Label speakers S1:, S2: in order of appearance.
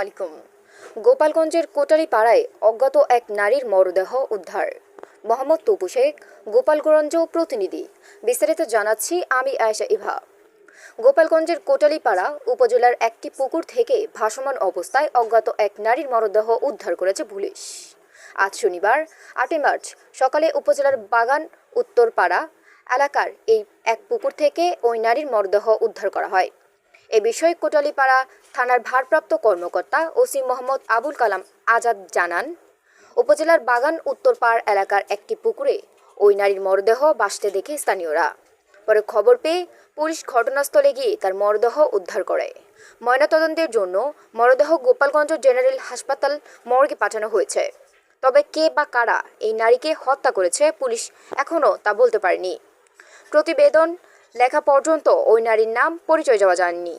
S1: আলাইকুম। গোপালগঞ্জের কোটালি পাড়ায় অজ্ঞাত এক নারীর মরদেহ উদ্ধার। মোহাম্মদ তপু শেখ গোপালগঞ্জ প্রতিনিধি। বিস্তারিত জানাচ্ছি আমি আয়েশা ইভা। গোপালগঞ্জের কোটালিপাড়া উপজেলার একটি পুকুর থেকে ভাসমান অবস্থায় অজ্ঞাত এক নারীর মরদেহ উদ্ধার করেছে পুলিশ। আজ শনিবার, আটই মার্চ, সকালে উপজেলার বাগান উত্তরপাড়া এলাকার এই এক পুকুর থেকে ওই নারীর মরদেহ উদ্ধার করা হয়। এ বিষয়ে কোটালীপাড়া থানার ভারপ্রাপ্ত কর্মকর্তা ওসি মোহাম্মদ আবুল কালাম আজাদ জানান, উপজেলার বাগান উত্তরপাড় এলাকার একটি পুকুরে ওই নারীর মরদেহ বাসতে দেখে স্থানীয়রা। পরে খবর পেয়ে পুলিশ ঘটনাস্থলে গিয়ে তার মরদেহ উদ্ধার করে। ময়নাতদন্তের জন্য মরদেহ গোপালগঞ্জ জেনারেল হাসপাতাল মর্গে পাঠানো হয়েছে। তবে কে বা কারা এই নারীকে হত্যা করেছে পুলিশ এখনও তা বলতে পারেনি। প্রতিবেদন লেখা পর্যন্ত ওই নারীর নাম পরিচয় যাওয়া যায়নি।